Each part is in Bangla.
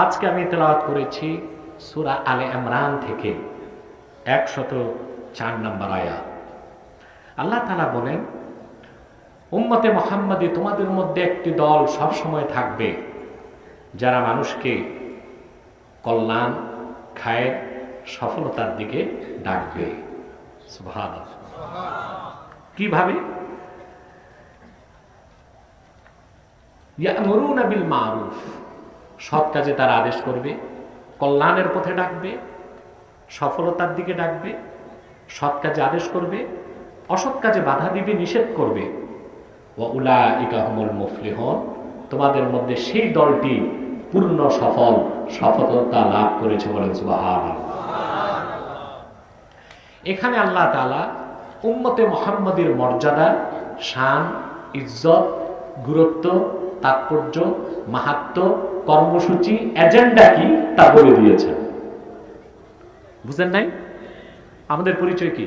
আজকে আমি তেলাওয়াত করেছি সুরা আলে ইমরান থেকে, একশত চার নম্বর আয়া আল্লাহ তালা বলেন, উম্মতে মোহাম্মদী তোমাদের মধ্যে একটি দল সব সময় থাকবে যারা মানুষকে কল্যাণ, খায়ের সফলতার দিকে ডাকবে। কীভাবে? মারুফ। সৎ কাজে তারা আদেশ করবে, কল্যাণের পথে ডাকবে, সফলতার দিকে ডাকবে, সৎ কাজে আদেশ করবে, অসৎ কাজে বাধা দিবে, নিষেধ করবে। ও উলা ইকাহমুল তোমাদের মধ্যে সেই দলটি পূর্ণ সফল, সফলতা লাভ করেছে সুবহানাল্লাহ। এখানে আল্লাহ তাআলা উম্মতে মোহাম্মদের মর্যাদা, শান, ইজ্জত, গুরুত্ব তাৎপর্য মাহাত্ম কর্মসূচি এজেন্ডা কি তা বলে দিয়েছেন। বুঝলেন নাই? আমাদের পরিচয় কি?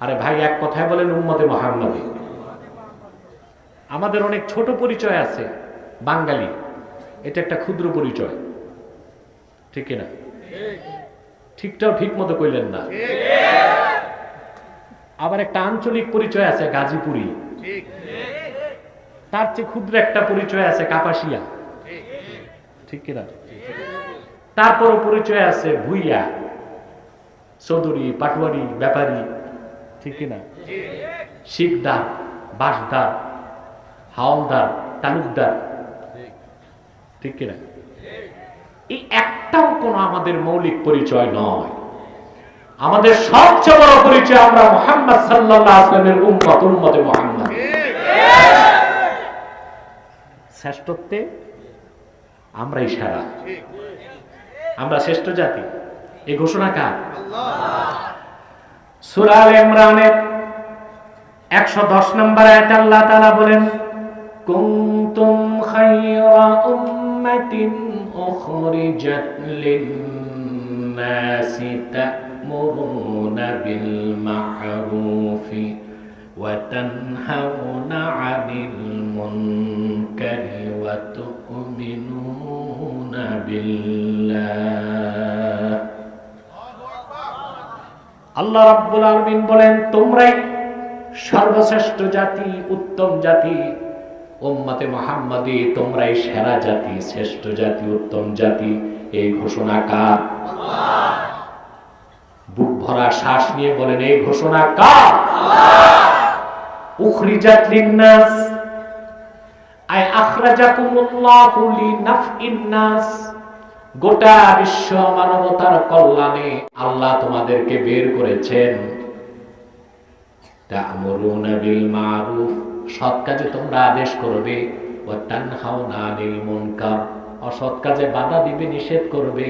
আরে ভাই এক কথায় বলেন উম্মতে মোহাম্মদী। আমাদের অনেক ছোট পরিচয় আছে বাঙালি। এটা একটা ক্ষুদ্র পরিচয়। ঠিক কিনা? ঠিকটাও ঠিক মতো কইলেন না। আবার একটা আঞ্চলিক পরিচয় আছে গাজীপুরি। তার চেয়ে ক্ষুদ্র একটা পরিচয় আছে, কাপাসিয়া। ঠিক কিনা? তারপরও পরিচয় আছে ভুইয়া, চৌধুরী, পাটুয়ারি, ব্যাপারী। ঠিক কিনা? শিকদার বাসদার হাওলদার, তালুকদার। ঠিক কিনা? এই একটাও কোনো আমাদের মৌলিক পরিচয় নয়। আমাদের সবচেয়ে বড় পরিচয় আমরা মোহাম্মদ সাল্লাল্লাহু আলাইহি ওয়াসাল্লামের উম্মত, উম্মতে মুহাম্মদ। শ্রেষ্ঠত্বে আমরাই সারা আমরা শ্রেষ্ঠ জাতি। এই ঘোষণা কার? সূরা আল ইমরানের 110 নম্বর আয়াতে আল্লাহ তাআলা বলেন, কুনতুম খায়রা উম্মাতিন উখরিজাত লিন-নাসি ta'muruna bil ma'rufi 'anil munkari wa tu'minuna billah আল্লাহ রাব্বুল আলামিন বলেন, তোমরাই সর্বশ্রেষ্ঠ জাতি, উত্তম জাতি, উম্মতে মুহাম্মাদি, তোমরাই সেরা জাতি, শ্রেষ্ঠ জাতি, উত্তম জাতি। এই ঘোষণা কার? বুক ভরা শ্বাস নিয়ে বলেন, এই ঘোষণা কার? উখরিজাত গোটা বিশ্ব মানবতার কল্যাণে আল্লাহ তোমাদেরকে বের করেছেন। কাজে তোমরা আদেশ করবে। অসৎ কাজে বাধা দিবে, নিষেধ করবে।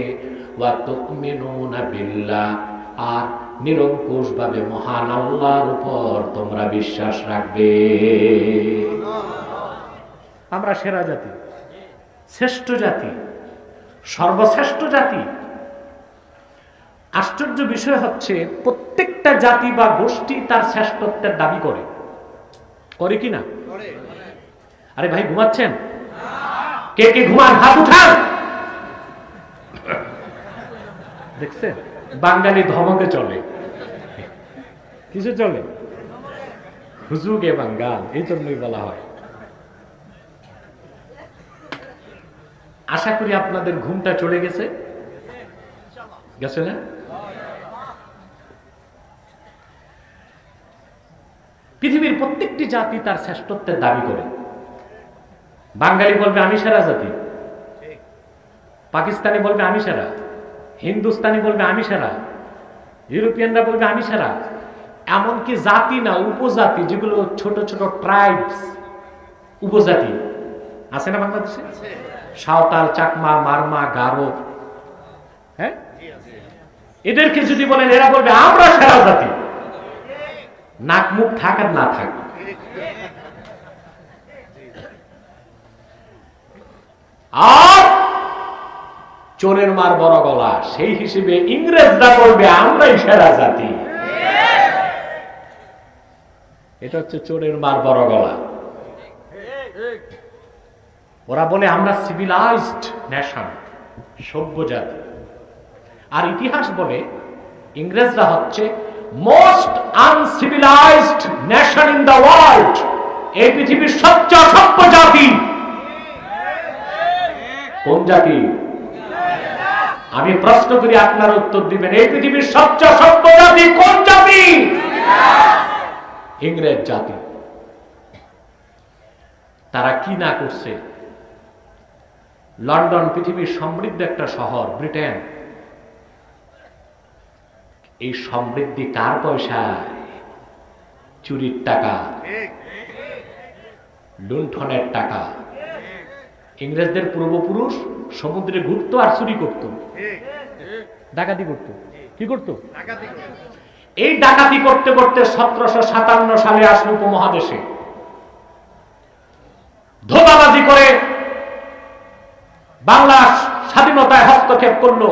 বিল্লাহ। আর নিরঙ্কুশ ভাবে মহান আল্লাহর উপর তোমরা বিশ্বাস রাখবে। আমরা সেরা জাতি, শ্রেষ্ঠ জাতি, সর্বশ্রেষ্ঠ জাতি। আশ্চর্য বিষয় হচ্ছে, প্রত্যেকটা জাতি বা গোষ্ঠী তার শ্রেষ্ঠত্বের দাবি করে। করে কি না? আরে ভাই, ঘুমাচ্ছেন? কে কে ঘুমান? হাত উঠান! দেখছেন? বাঙালি ধমকে চলে। কিছু চলে? হুজুগে বাঙ্গাল এই জন্যই বলা হয়। আশা করি আপনাদের ঘুমটা চলে গেছে। গেছে না? পৃথিবীর প্রত্যেকটি জাতি তার শ্রেষ্ঠত্বের দাবি করে। বাঙালি বলবে আমি সেরা জাতি। পাকিস্তানি বলবে আমি সেরা। হিন্দুস্তানি বলবে আমি সেরা ইউরোপিয়ানরা বলবে আমি সেরা এমনকি জাতি না উপজাতি যেগুলো ছোট ছোট ট্রাইবস উপজাতি। আছে না বাংলাদেশে? সাঁওতাল চাকমা মারমা গারো। হ্যাঁ? এদেরকে যদি বলেন এরা বলবে আমরা সেরা জাতি। নাক মুখ থাক আর না থাক। আর চোরের মার বড় গলা। সেই হিসেবে ইংরেজরা বলবে, আমরাই সেরা জাতি। এটা হচ্ছে চোরের মার বড় গলা। ওরা বলে, আমরা সিভিলাইজড নেশন সভ্য জাতি। আর ইতিহাস বলে, ইংরেজরা হচ্ছে most uncivilised nation in the world এই পৃথিবীর সবচেয়ে অসভ্য জাতি। কোন জাতি? আমি প্রশ্ন করি, আপনার উত্তর দিবেন, এই পৃথিবীর সবচেয়ে অসভ্য জাতি কোন জাতি? ইংরেজ জাতি। তারা কি না করছে? লন্ডন পৃথিবীর সমৃদ্ধ একটা শহর, ব্রিটেন। এই সমৃদ্ধি কার পয়সা চুরির টাকা। লুণ্ঠনের টাকা। ইংরেজদের পূর্বপুরুষ সমুদ্রে ঘুরতো আর চুরি করতো। ডাকাতি করত। কি করত? এই ডাকাতি করতে করতে সতেরোশো সাতান্ন সালে আসলো উপমহাদেশে। ধোকাবাজি করে বাংলা স্বাধীনতায় হস্তক্ষেপ করল।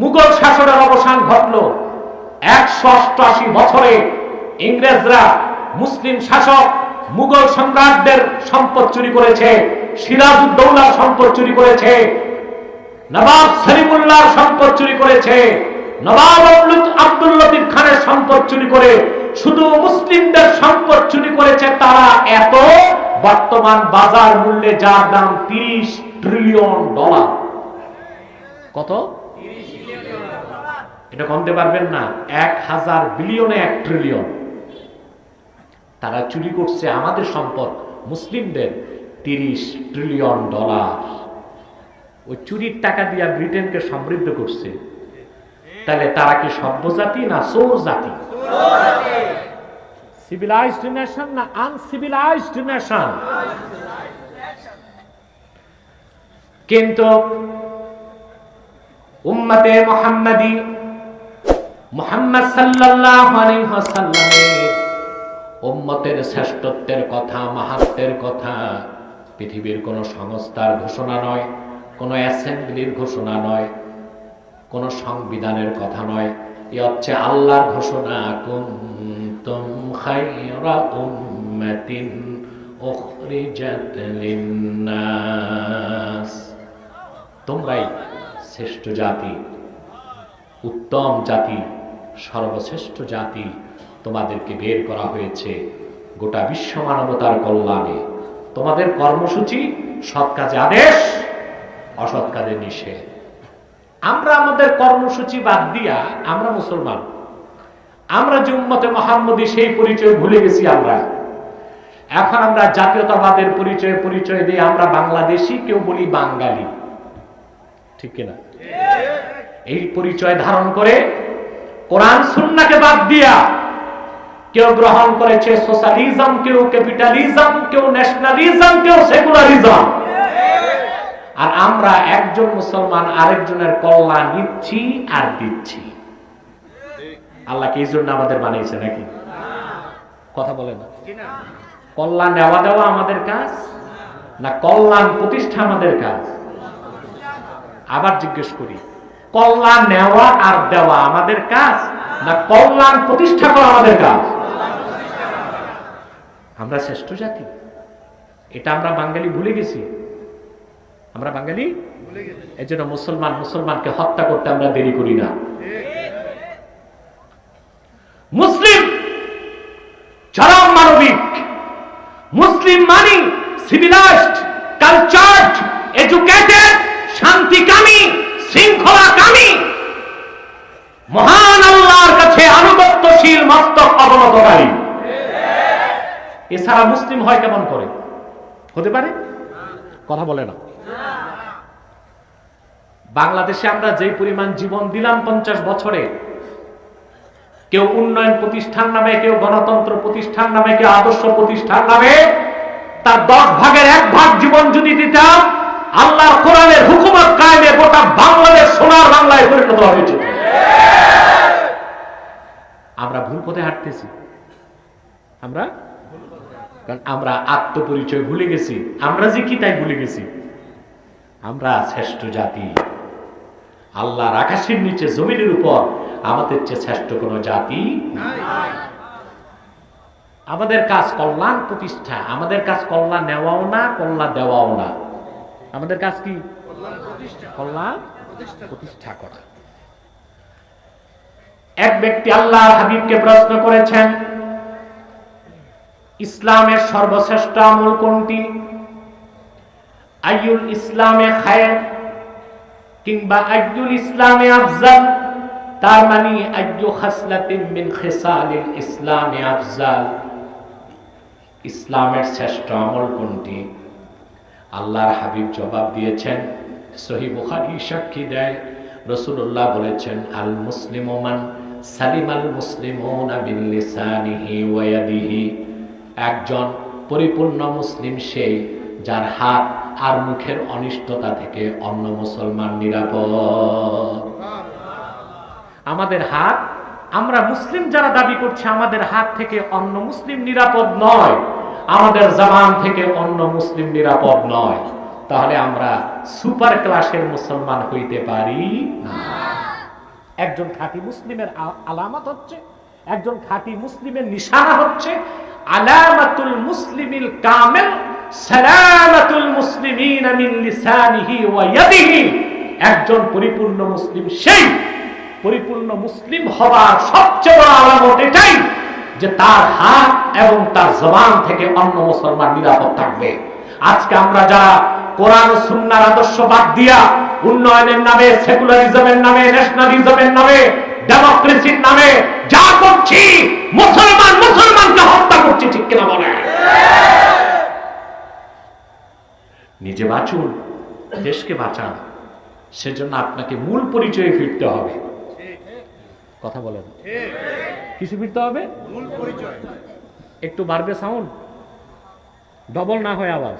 মুঘল শাসনের অবসান ঘটলো। একশো অষ্টআশি বছরে ইংরেজরা মুসলিম শাসক মুঘল সম্রাটদের সম্পদ চুরি করেছে সিরাজউদ্দৌলার সম্পদ চুরি করেছে নবাব সলিমুল্লাহর সম্পদ চুরি করেছে নবাব আব্দুল- লতিফ খানের সম্পদ চুরি করে শুধু মুসলিমদের সম্পদ চুরি করেছে তারা এত বর্তমান বাজার মূল্যে যার দাম তিরিশ ট্রিলিয়ন ডলার। কত? এটা কমতে পারবেন না এক হাজার বিলিয়নে এক ট্রিলিয়ন। তারা চুরি করছে আমাদের সম্পদ মুসলিমদের তিরিশ ট্রিলিয়ন ডলার। ওই চুরির টাকা দিয়া ব্রিটেনকে সমৃদ্ধ করছে। তাহলে তারা কি সভ্য জাতি না সোর জাতি সিভিলাইজড নেশন না আনসিভিলাইজড নেশন কিন্তু উম্মতে মোহাম্মদী মোহাম্মদ সাল্লাল্লাহু আলাইহি ওয়াসাল্লামের উম্মতের শ্রেষ্ঠত্বের কথা মাহাত্মের কথা, পৃথিবীর কোন সংস্থার ঘোষণা নয়, কোন অ্যাসেম্বলির ঘোষণা নয়, কোন সংবিধানের কথা নয়। এ হচ্ছে আল্লাহর ঘোষণা লিন্নাস। তোমরাই শ্রেষ্ঠ জাতি, উত্তম জাতি, সর্বশ্রেষ্ঠ জাতি। তোমাদেরকে বের করা হয়েছে গোটা বিশ্ব মানবতার কল্যাণে। তোমাদের কর্মসূচি সৎ কাজে আদেশ, অসৎ কাজে নিষেধ। আমরা আমাদের কর্মসূচি বাদ দিয়া আমরা মুসলমান। আমরা যে উম্মতে মোহাম্মদী সেই পরিচয় ভুলে গেছি আমরা। এখন আমরা জাতীয়তাবাদের পরিচয় পরিচয় দিয়ে আমরা বাংলাদেশি, কেউ বলি বাঙালি। ঠিক কিনা এই পরিচয় ধারণ করে কোরআন সুন্নাকে বাদ দিয়া কেউ গ্রহণ করেছে সোশ্যালিজম, কেউ ক্যাপিটালিজম, কেউ ন্যাশনালিজম, কেউ সেকুলারিজম। আর আমরা একজন মুসলমান আরেকজনের কল্যাণ নিচ্ছি আর দিচ্ছি। আল্লাহকে এই জন্য আমাদের বানিয়েছে নাকি? কথা বলে না। কল্যাণ নেওয়া দেওয়া আমাদের কাজ না কল্যাণ প্রতিষ্ঠা আমাদের কাজ? আবার জিজ্ঞেস করি, কল্যাণ নেওয়া আর দেওয়া আমাদের কাজ না কল্যাণ প্রতিষ্ঠা করা আমাদের কাজ? আমরা শ্রেষ্ঠ জাতি। এটা আমরা বাঙালি ভুলে গেছি। আমরা বাঙালি এই জন্য মুসলমান মুসলমানকে হত্যা করতে আমরা দেরি করি না। মুসলিম চরম মানবিক। মুসলিম মানি সিভিলাইজড কালচার্ড এডুকেটেড শান্তিকামী শৃঙ্খলাকামী। মহান আল্লাহর কাছে আনুগত্যশীল মস্তক অবনতকারী এছাড়া মুসলিম হয় কেমন করে? হতে পারে? কথা বলে না। বাংলাদেশে আমরা যে পরিমাণ জীবন দিলাম পঞ্চাশ বছরে, কেউ উন্নয়ন প্রতিষ্ঠান নামে, কেউ গণতন্ত্র প্রতিষ্ঠান নামে, কেউ আদর্শ প্রতিষ্ঠান নামে, তার দশ ভাগের এক ভাগ জীবন যদি দিতাম আল্লাহ কোরআনের হুকুমত কায়েমে গোটা বাংলাদেশ সোনার বাংলায় পরিণত হয়েছে। আমরা ভুল পথে হাঁটতেছি। আমরা কারণ আমরা আত্মপরিচয় ভুলে গেছি। আমরা যে কি তাই ভুলে গেছি? আমরা শ্রেষ্ঠ জাতি। আল্লাহর আকাশের নিচে, জমিনের উপর আমাদের চেয়ে শ্রেষ্ঠ কোনো জাতি আমাদের কাজ কল্যাণ প্রতিষ্ঠা। আমাদের কাজ কল্যাণ নেওয়াও না, কল্যাণ দেওয়াও না। আমাদের কাজ কি? কল্যাণ প্রতিষ্ঠা করা। এক ব্যক্তি আল্লাহ হাবিবকে প্রশ্ন করেছেন ইসলামের সর্বশ্রেষ্ঠ আমল কোনটি? আইয়ুল ইসলামে খায়ের কিংবা আইয়ুল ইসলামে আফজাল? তার মানে আইয়ু খাসলাতিন মিন খিসালিল ইসলামে আফজাল। ইসলামের শ্রেষ্ঠ আমল কোনটি? আল্লাহর হাবিব জবাব দিয়েছেন, সহি বুখারী সাক্ষী দেয়। রসুল্লাহ বলেছেন, আল মুসলিম মান সালিম আল মুসলিমুনা মিন লিসানিহি ওয়া ইয়াদিহি। একজন পরিপূর্ণ মুসলিম সেই যার হাত আর মুখের অনিষ্টতা থেকে অন্য মুসলমান নিরাপদ। আমাদের হাত, আমরা মুসলিম যারা দাবি করছে, আমাদের হাত থেকে অন্য মুসলিম নিরাপদ নয়, আমাদের জবান থেকে অন্য মুসলিম নিরাপদ নয়। তাহলে আমরা সুপার ক্লাসের মুসলমান হইতে পারি না। একজন খাঁটি মুসলিমের আলামত হচ্ছে একজন খাঁটি মুসলিমের নিশানা হচ্ছে, আলামাতুল মুসলিমিল কামেল, সালামাতুল মুসলিমিন মিন লিসানিহি ওয়া ইয়াদিহি। একজন পরিপূর্ণ মুসলিম সেই, পরিপূর্ণ মুসলিম হওয়ার সবচেয়ে বড় আলামত এটাই যে তার হাত এবং তার জবান থেকে অন্য মুসলমান নিরাপদ থাকবে। আজকে আমরা যারা কোরআন ও সুন্নাহর আদর্শ বাদ দিয়া, উন্নয়নের নামে, সেকুলারিজমের নামে, ন্যাশনালিজমের নামে ডেমোক্রেসির নামে যা করছি মুসলমান মুসলমানকে হত্যা করছি ঠিক কিনা বলে? নিজে বাঁচুন দেশকে বাঁচান সেজন্য আপনাকে মূল পরিচয়ে ফিরতে হবে। কথা বলেন। কিছু ফিরতে হবে? মূল পরিচয়। একটু বাড়বে সাউন্ড? ডবল না হয় আওয়াজ?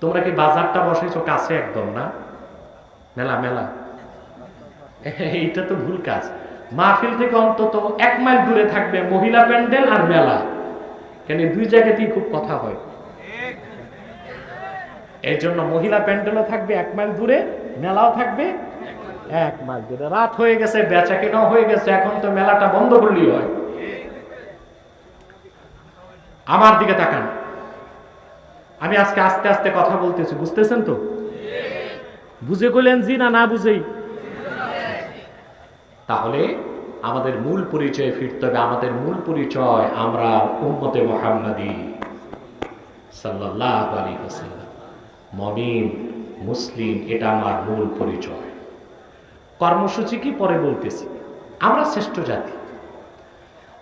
তোমরা কি বাজারটা বসেছো কাছে একদম না? মেলা মেলা। এইটা তো ভুল কাজ। মাহফিল থেকে অন্তত এক মাইল দূরে থাকবে মহিলা প্যান্ডেল আর মেলা। কেন দুই জায়গাতেই খুব কথা হয়। এই জন্য মহিলা প্যান্ডেলও থাকবে এক মাইল দূরে, মেলাও থাকবে এক মাইল দূরে। রাত হয়ে গেছে, বেচা কেনাও হয়ে গেছে, এখন তো মেলাটা বন্ধ করলেই হয়। আমার দিকে তাকান। আমি আজকে আস্তে আস্তে কথা বলতেছি, বুঝতেছেন তো? বুঝে গেলেন জি না না বুঝেই। তাহলে আমাদের মূল পরিচয়ে ফিরতে হবে, আমাদের মূল পরিচয় আমরা উম্মতে মোহাম্মদী সাল্লাল্লাহু আলাইহি ওয়াসাল্লাম। মমিন, মুসলিম, এটা আমার মূল পরিচয়। কর্মসূচি কি পরে বলতেছি? আমরা শ্রেষ্ঠ জাতি।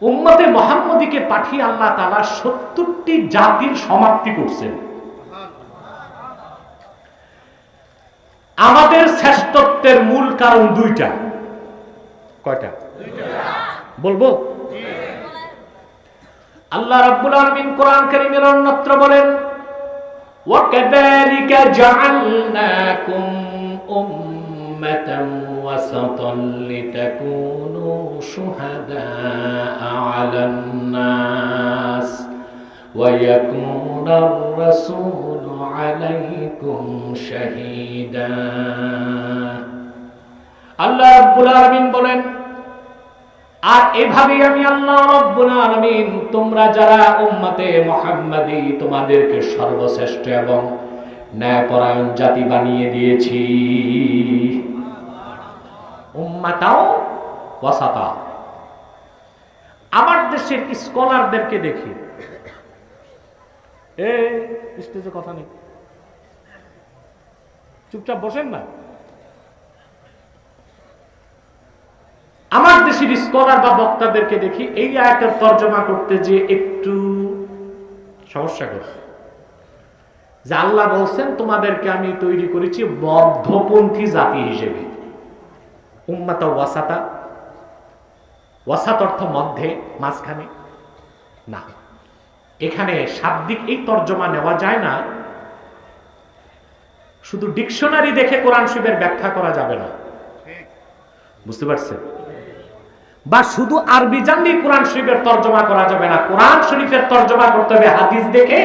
উম্মতে মোহাম্মদীকে পাঠিয়ে আল্লাহ তালা সত্তরটি জাতির সমাপ্তি করছেন। আমাদের শ্রেষ্ঠত্বের মূল কারণ দুইটা। কয়টা বলবো আল্লাহ রাব্বুল আলামিন কোরআন কারীমের অন্যত্র বলেন وكذلك جعلناكم أمة وسطا لتكونوا شهداء على الناس ويكون الرسول عليكم شهيدا আল্লাহ রাব্বুল আলামিন বলেন, আর এভাবে আমি আল্লাহ রব্বুল আলামিন তোমরা যারা উম্মতে মুহাম্মাদি তোমাদেরকে সর্বশ্রেষ্ঠ এবং ন্যায়পরায়ণ জাতি বানিয়ে দিয়েছি। উম্মাতাও ওয়াসাতা আমার দেশের স্কলারদেরকে দেখি। এ, স্টেজে কথা নেই। চুপচাপ বসেন না। আমার দেশের স্কলার বা বক্তাদেরকে দেখি এই আয়াতের তর্জমা করতে যে একটু সমস্যা করছে। যে আল্লাহ বলছেন, তোমাদেরকে আমি তৈরি করেছি মধ্যপন্থী জাতি হিসেবে। ওয়াসাতা, ওয়াসাত অর্থ মধ্যে, মাঝখানে। না, এখানে শাব্দিক এই তর্জমা নেওয়া যায় না। শুধু ডিকশনারি দেখে কোরআন শিবের ব্যাখ্যা করা যাবে না। বুঝতে পারছেন? বা শুধু আরবি জানলেই কোরআন শরীফের তর্জমা করা যাবে না। কোরআন শরীফের তর্জমা করতে হবে হাদিস দেখে